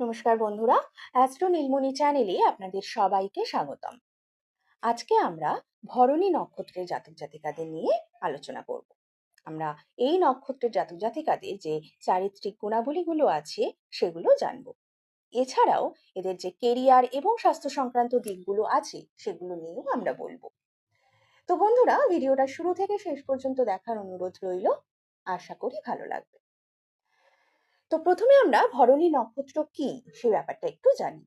নমস্কার বন্ধুরা অ্যাস্ট্রো নীলমণি চ্যানেলে আপনাদের সবাইকে স্বাগতম। আজকে আমরা ভরণী নক্ষত্রের জাতক জাতিকাদের নিয়ে আলোচনা করব। আমরা এই নক্ষত্রের জাতক জাতিকাদের যে চারিত্রিক গুণাবলীগুলো আছে, সেগুলো জানব। এছাড়াও এদের যে কেরিয়ার এবং স্বাস্থ্য সংক্রান্ত দিকগুলো আছে, সেগুলো নিয়েও আমরা বলব। তো বন্ধুরা, ভিডিওটা শুরু থেকে শেষ পর্যন্ত দেখার অনুরোধ রইল। আশা করি ভালো লাগবে। তো প্রথমে আমরা ভরণী নক্ষত্র কি? সে ব্যাপারটা একটু জানি।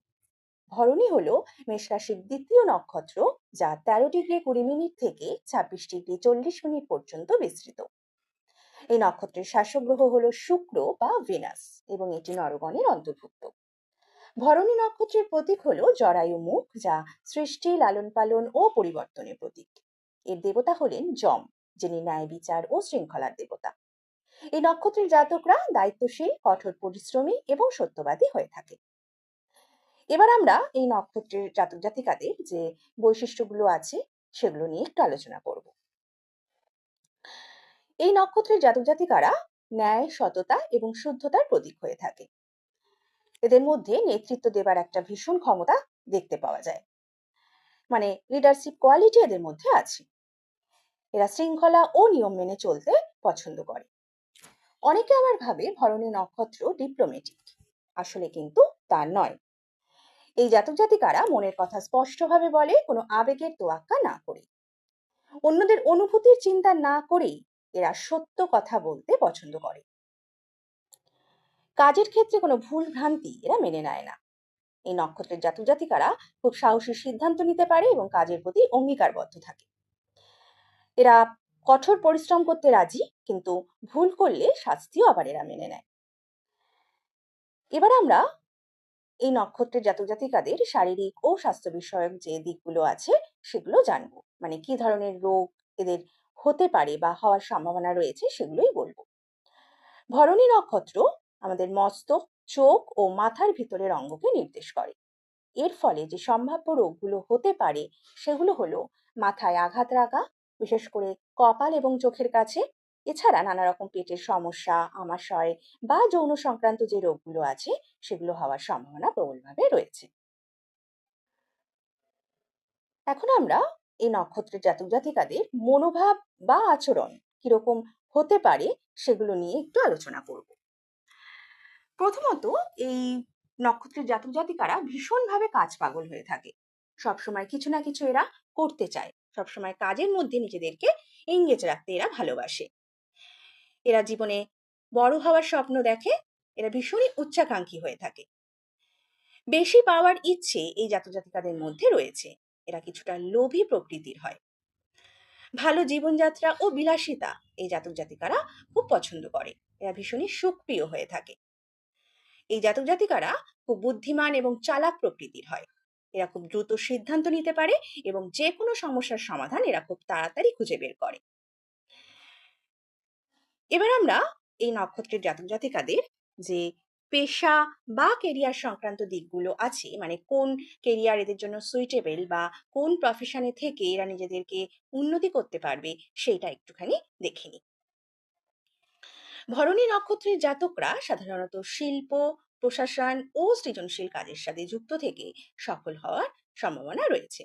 ভরণী হলো মেষ রাশির দ্বিতীয় নক্ষত্র যা তেরো ডিগ্রি কুড়ি মিনিট থেকে ছাব্বিশ ডিগ্রি চল্লিশ মিনিট পর্যন্ত বিস্তৃত। এই নক্ষত্রের শাসক গ্রহ হলো শুক্র বা ভেনাস এবং এটি নরগণের অন্তর্ভুক্ত। ভরণী নক্ষত্রের প্রতীক হলো জরায়ু মুখ যা সৃষ্টি, লালন পালন ও পরিবর্তনের প্রতীক। এর দেবতা হলেন যম, যিনি ন্যায় বিচার ও শৃঙ্খলার দেবতা। এই নক্ষত্রের জাতকরা দায়িত্বশীল, কঠোর পরিশ্রমী এবং সত্যবাদী হয়ে থাকে। এবার আমরা এই নক্ষত্রের জাতক জাতিকাদের যে বৈশিষ্ট্যগুলো আছে, সেগুলো নিয়ে একটু আলোচনা করব। এই নক্ষত্রের জাতক জাতিকারা ন্যায়, সততা এবং শুদ্ধতার প্রতীক হয়ে থাকে। এদের মধ্যে নেতৃত্ব দেবার একটা ভীষণ ক্ষমতা দেখতে পাওয়া যায়। মানে লিডারশিপ কোয়ালিটি এদের মধ্যে আছে। এরা শৃঙ্খলা ও নিয়ম মেনে চলতে পছন্দ করে। অনেকে আবার ভাবে ভরণী নক্ষত্র ডিপ্লোমেটিক আসলে কিন্তু তা নয়। এই জাতক জাতিকারা মনের কথা স্পষ্টভাবে বলে, কোনো আবেগের তোয়াক্কা না করে। অন্যদের অনুভূতির চিন্তা না করেই এরা সত্য কথা বলতে পছন্দ করে। কাজের ক্ষেত্রে কোনো ভুল ভ্রান্তি এরা মেনে নেয় না। এই নক্ষত্রের জাতক জাতিকারা খুব সাহসী সিদ্ধান্ত নিতে পারে এবং কাজের প্রতি অঙ্গীকারবদ্ধ থাকে। এরা কঠোর পরিশ্রম করতে রাজি, কিন্তু ভুল করলে শাস্তিও আবার এরা মেনে নেয়। এবার আমরা এই নক্ষত্রের জাতক জাতিকাদের শারীরিক ও স্বাস্থ্য বিষয়ক যে দিকগুলো আছে, সেগুলো জানব। মানে কি ধরনের রোগ এদের হতে পারে বা হওয়ার সম্ভাবনা রয়েছে, সেগুলোই বলব। ভরণী নক্ষত্র আমাদের মস্তক, চোখ ও মাথার ভিতরের অঙ্গকে নির্দেশ করে। এর ফলে যে সম্ভাব্য রোগগুলো হতে পারে, সেগুলো হলো মাথায় আঘাত লাগা, বিশেষ করে কপাল এবং চোখের কাছে। এছাড়া নানা রকম পেটের সমস্যা, আমাশয় বা যৌন সংক্রান্ত যে রোগগুলো আছে, সেগুলো হওয়ার সম্ভাবনা প্রবলভাবে রয়েছে। এখন আমরা এই নক্ষত্রের জাতক জাতিকাদের মনোভাব বা আচরণ কীরকম হতে পারে, সেগুলো নিয়ে একটু আলোচনা করব। প্রথমত, এই নক্ষত্রের জাতক জাতিকারা ভীষণভাবে কাজ পাগল হয়ে থাকে। সবসময় কিছু না কিছু এরা করতে চায়। সবসময় কাজের মধ্যে নিজেদেরকে এঙ্গেজ রাখতে এরা ভালোবাসে। এরা জীবনে বড় হওয়ার স্বপ্ন দেখে, এরা ভীষণই উচ্চাকাঙ্ক্ষী হয়ে থাকে। বেশি পাওয়ার ইচ্ছে এই জাতজাতিকাদের মধ্যে রয়েছে। এরা কিছুটা লোভী প্রকৃতির হয়। ভালো জীবনযাত্রা ও বিলাসিতা এই জাতক জাতিকারা খুব পছন্দ করে। এরা ভীষণই সুখপ্রিয় হয়ে থাকে। এই জাতক জাতিকারা খুব বুদ্ধিমান এবং চালাক প্রকৃতির হয়। এরা খুব দ্রুত সিদ্ধান্ত নিতে পারে এবং যে কোনো সমস্যার সমাধান এরা খুব তাড়াতাড়ি খুঁজে বের করে। এবার আমরা এই নক্ষত্রের জাতক জাতিকাদের যে পেশা বা কেরিয়ার সংক্রান্ত দিকগুলো আছে মানে কোন কেরিয়ার এদের জন্য সুইটেবল বা কোন প্রফেশনে থেকে এরা নিজেদেরকে উন্নতি করতে পারবে সেইটা একটুখানি দেখে নিই। ভরণী নক্ষত্রের জাতকরা সাধারণত শিল্প প্রশাসন ও সৃজনশীল কাজের সাথে যুক্ত থেকে সফল হওয়ার সম্ভাবনা রয়েছে।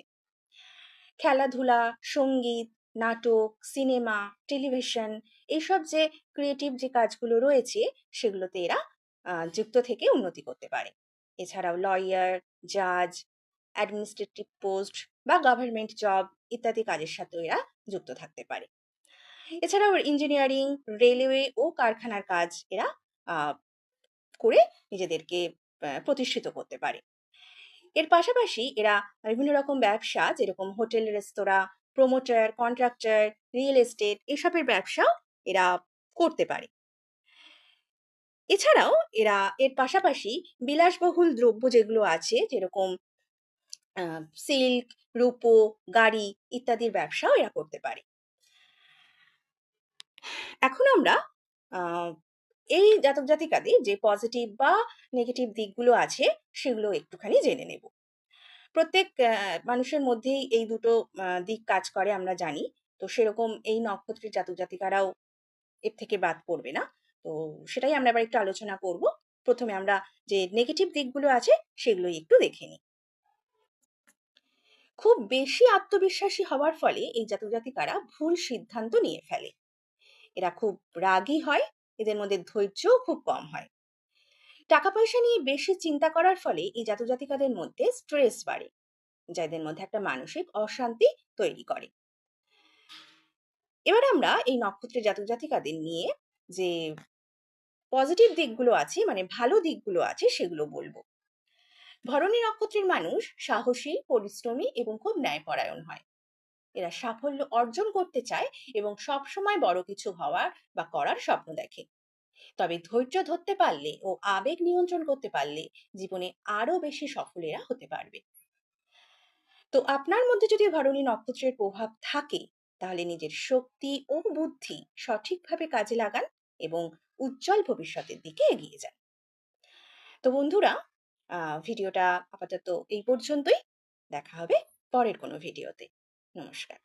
খেলাধুলা, সংগীত, নাটক, সিনেমা, টেলিভিশন এইসব যে ক্রিয়েটিভ যে কাজগুলো রয়েছে সেগুলোতে এরা যুক্ত থেকে উন্নতি করতে পারে। এছাড়াও লয়ার, জাজ, অ্যাডমিনিস্ট্রেটিভ পোস্ট বা গভর্নমেন্ট জব ইত্যাদি কাজের সাথে এরা যুক্ত থাকতে পারে। এছাড়াও ইঞ্জিনিয়ারিং, রেলওয়ে ও কারখানার কাজ এরা করে নিজেদেরকে প্রতিষ্ঠিত করতে পারে। এর পাশাপাশি এরা বিভিন্ন রকম ব্যবসা, যেরকম hotel, restaurant, promoter, contractor, real estate এসবের ব্যবসাও এরা করতে পারে। এছাড়াও এরা এর পাশাপাশি বিলাসবহুল দ্রব্য যেগুলো আছে, যেরকম সিল্ক, রূপো, গাড়ি ইত্যাদির ব্যবসাও এরা করতে পারে। এখন আমরা এই জাতক জাতিকাদের যে পজিটিভ বা নেগেটিভ দিকগুলো আছে, সেগুলো একটুখানি জেনে নেব। প্রত্যেক মানুষের মধ্যেই এই দুটো দিক কাজ করে আমরা জানি। তো সেরকম এই নক্ষত্রের জাতক জাতিকারাও এর থেকে বাদ পড়বে না। তো সেটাই আমরা এবার একটু আলোচনা করব। প্রথমে আমরা যে নেগেটিভ দিকগুলো আছে, সেগুলো একটু দেখে নিই। খুব বেশি আত্মবিশ্বাসী হওয়ার ফলে এই জাতক জাতিকারা ভুল সিদ্ধান্ত নিয়ে ফেলে। এরা খুব রাগী হয় এদের মধ্যে ধৈর্যও খুব কম হয়। টাকা পয়সা নিয়ে বেশি চিন্তা করার ফলে এই জাতজাতিকাদের মধ্যে স্ট্রেস বাড়ে যাদের মধ্যে একটা মানসিক অশান্তি তৈরি করে। এবার আমরা এই নক্ষত্রের জাতজাতিকাদের নিয়ে যে পজিটিভ দিকগুলো আছে মানে ভালো দিকগুলো আছে, সেগুলো বলব। ভরণী নক্ষত্রের মানুষ সাহসী, পরিশ্রমী এবং খুব ন্যায়পরায়ণ হয়। এরা সাফল্য অর্জন করতে চায় এবং সবসময় বড় কিছু হওয়ার বা করার স্বপ্ন দেখে। তবে ধৈর্য ধরতে পারলে ও আবেগ নিয়ন্ত্রণ করতে পারলে জীবনে আরও বেশি সফল এরা হতে পারবে। তো আপনার মধ্যে যদি ভরণী নক্ষত্রের প্রভাব থাকে, তাহলে নিজের শক্তি ও বুদ্ধি সঠিকভাবে কাজে লাগান এবং উজ্জ্বল ভবিষ্যতের দিকে এগিয়ে যান। তো বন্ধুরা ভিডিওটা আপাতত এই পর্যন্তই। দেখা হবে পরের কোনো ভিডিওতে। নমস্কার